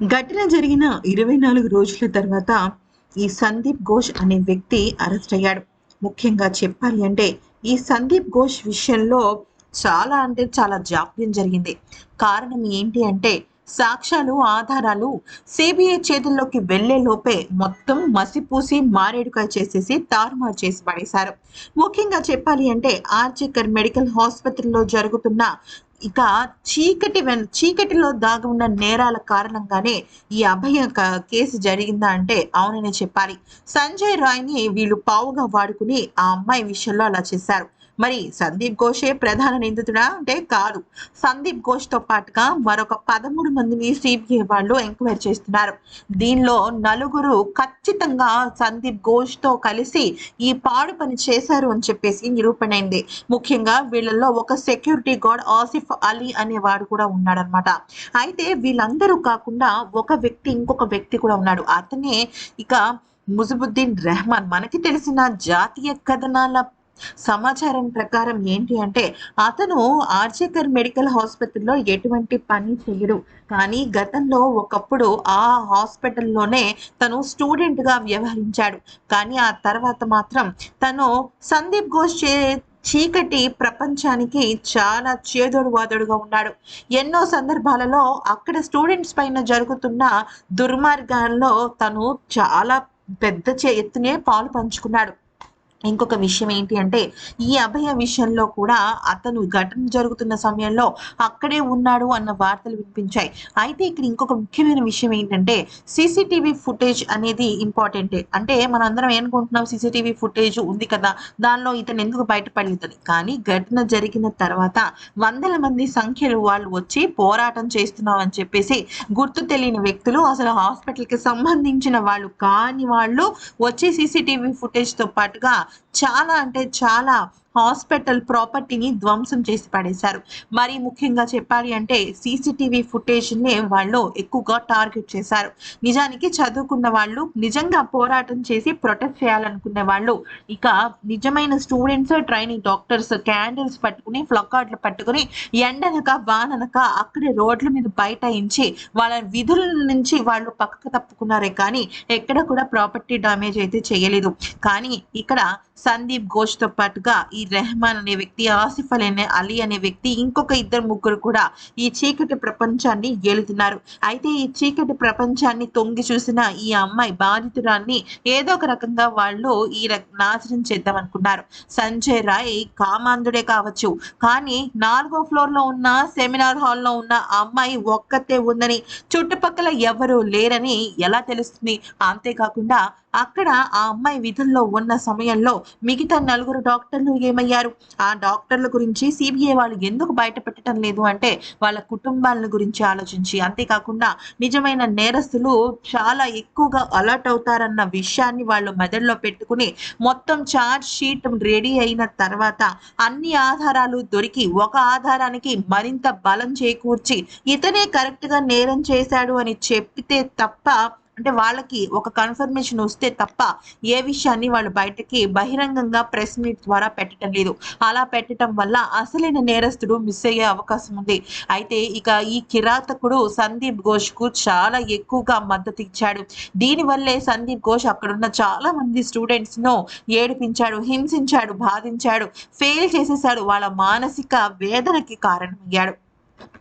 ఘటన జరిగిన ఇరవై నాలుగు రోజుల తర్వాత ఈ సందీప్ ఘోష్ అనే వ్యక్తి అరెస్ట్ అయ్యాడు. ముఖ్యంగా చెప్పాలి అంటే ఈ సందీప్ ఘోష్ విషయంలో చాలా అంటే చాలా జాప్యం జరిగింది. కారణం ఏంటి అంటే సాక్ష్యాలు ఆధారాలు సిబిఐ చేతుల్లోకి వెళ్ళే లోపే మొత్తం మసిపూసి మారేడుకాయ చేసేసి తారుమారు చేసి పడేశారు. ముఖ్యంగా చెప్పాలి అంటే ఆర్జికర్ మెడికల్ హాస్పిటల్లో జరుగుతున్న ఇక చీకటి వెన్ చీకటిలో దాగి ఉన్న నేరాల కారణంగానే ఈ అభయ కేసు జరిగిందా అంటే అవునని చెప్పాలి. సంజయ్ రాయ్ని వీళ్ళు పావుగా వాడుకుని ఆ అమ్మాయి విషయంలో అలా చేశారు. మరి సందీప్ ఘోషే ప్రధాన నిందితుడా? అంటే కాదు. సందీప్ ఘోష్తో పాటుగా మరొక పదమూడు మందిని సిబిఐ వాళ్ళు ఎంక్వైరీ చేస్తున్నారు. దీనిలో నలుగురు ఖచ్చితంగా సందీప్ ఘోష్తో కలిసి ఈ పాడు పని చేశారు అని చెప్పేసి నిరూపణైంది. ముఖ్యంగా వీళ్ళల్లో ఒక సెక్యూరిటీ గార్డ్ ఆసిఫ్ అలీ అనేవాడు కూడా ఉన్నాడనమాట అయితే వీళ్ళందరూ కాకుండా ఒక వ్యక్తి ఇంకొక వ్యక్తి కూడా ఉన్నాడు. అతనే ఇక ముజబుద్దీన్ రెహమాన్. మనకి తెలిసిన జాతీయ కథనాల సమాచారం ప్రకారం ఏంటి అంటే అతను ఆర్జేకర్ మెడికల్ హాస్పిటల్లో ఎటువంటి పని చేయడు. కానీ గతంలో ఒకప్పుడు ఆ హాస్పిటల్లోనే తను స్టూడెంట్గా వ్యవహరించాడు. కానీ ఆ తర్వాత మాత్రం తను సందీప్ ఘోష్ చే చీకటి ప్రపంచానికి చాలా చేదోడు వాదోడుగా ఉన్నాడు. ఎన్నో సందర్భాలలో అక్కడ స్టూడెంట్స్ పైన జరుగుతున్న దుర్మార్గాల్లో తను చాలా పెద్ద చే- ఎత్తునే పాలు పంచుకున్నాడు. ఇంకొక విషయం ఏంటి అంటే ఈ అభయ విషయంలో కూడా అతను ఘటన జరుగుతున్న సమయంలో అక్కడే ఉన్నాడు అన్న వార్తలు వినిపించాయి. అయితే ఇక్కడ ఇంకొక ముఖ్యమైన విషయం ఏంటంటే సీసీటీవీ ఫుటేజ్ అనేది ఇంపార్టెంటే. అంటే మనందరం ఏనుకుంటున్నాం సీసీటీవీ ఫుటేజ్ ఉంది కదా దానిలో ఇతను ఎందుకు బయటపడలేదని కానీ ఘటన జరిగిన తర్వాత వందల మంది సంఖ్యలో వాళ్ళు వచ్చి పోరాటం చేస్తున్నాం అని చెప్పేసి గుర్తు తెలియని వ్యక్తులు అసలు హాస్పిటల్కి సంబంధించిన వాళ్ళు కాని వాళ్ళు వచ్చి సీసీటీవీ ఫుటేజ్తో పాటుగా చాలా అంటే చాలా హాస్పిటల్ ప్రాపర్టీని ధ్వంసం చేసి పడేశారు. మరి ముఖ్యంగా చెప్పాలి అంటే సీసీటీవీ ఫుటేజ్నే వాళ్ళు ఎక్కువగా టార్గెట్ చేశారు. నిజానికి చదువుకున్న వాళ్ళు నిజంగా పోరాటం చేసి ప్రొటెక్ట్ చేయాలనుకునే వాళ్ళు ఇక నిజమైన స్టూడెంట్స్ ట్రైనింగ్ డాక్టర్స్ క్యాండిల్స్ పట్టుకుని ఫ్లకార్డ్లు పట్టుకుని ఎండనక వాననక అక్కడే రోడ్ల మీద బైఠాయించి వాళ్ళ విధుల నుంచి వాళ్ళు పక్కకు తప్పుకున్నారే కానీ ఎక్కడ కూడా ప్రాపర్టీ డామేజ్ అయితే చేయలేదు. కానీ ఇక్కడ సందీప్ ఘోష్తో పాటుగా ఈ ఈ రెహమాన్ అనే వ్యక్తి ఆసిఫ్ అలీ అనే అలీ అనే వ్యక్తి ఇంకొక ఇద్దరు ముగ్గురు కూడా ఈ చీకటి ప్రపంచాన్ని ఏలుతున్నారు. అయితే ఈ చీకటి ప్రపంచాన్ని తొంగి చూసిన ఈ అమ్మాయి బాధితురాన్ని ఏదో ఒక రకంగా వాళ్ళు ఈ నాశనం చేద్దాం అనుకున్నారు సంజయ్ రాయ్ కామాంధుడే కావచ్చు. కానీ నాలుగో ఫ్లోర్లో ఉన్న సెమినార్ హాల్లో ఉన్న అమ్మాయి ఒక్కతే ఉందని చుట్టుపక్కల ఎవరు లేరని ఎలా తెలుస్తుంది? అంతేకాకుండా అక్కడ ఆ అమ్మాయి విధుల్లో ఉన్న సమయంలో మిగతా నలుగురు డాక్టర్లు ఏమయ్యారు? ఆ డాక్టర్ల గురించి సిబిఐ వాళ్ళు ఎందుకు బయట పెట్టడం లేదు అంటే వాళ్ళ కుటుంబాల గురించి ఆలోచించి. అంతేకాకుండా నిజమైన నేరస్తులు చాలా ఎక్కువగా అలర్ట్ అవుతారన్న విషయాన్ని వాళ్ళు మెదడులో పెట్టుకుని మొత్తం చార్జ్ షీట్ రెడీ అయిన తర్వాత అన్ని ఆధారాలు దొరికి ఒక ఆధారానికి మరింత బలం చేకూర్చి ఇతనే కరెక్ట్గా నేరం చేశాడు అని చెప్పితే తప్ప అంటే వాళ్ళకి ఒక కన్ఫర్మేషన్ వస్తే తప్ప ఏ విషయాన్ని వాళ్ళు బయటకి బహిరంగంగా ప్రెస్ మీట్ ద్వారా పెట్టడం లేదు. అలా పెట్టడం వల్ల అసలైన నేరస్తుడు మిస్ అయ్యే అవకాశం ఉంది. అయితే ఇక ఈ కిరాతకుడు సందీప్ ఘోష్కు చాలా ఎక్కువగా మద్దతు ఇచ్చాడు. దీనివల్లే సందీప్ ఘోష్ అక్కడున్న చాలా మంది స్టూడెంట్స్ను ఏడిపించాడు హింసించాడు బాధించాడు ఫెయిల్ చేసేసాడు. వాళ్ళ మానసిక వేదనకి కారణమయ్యాడు.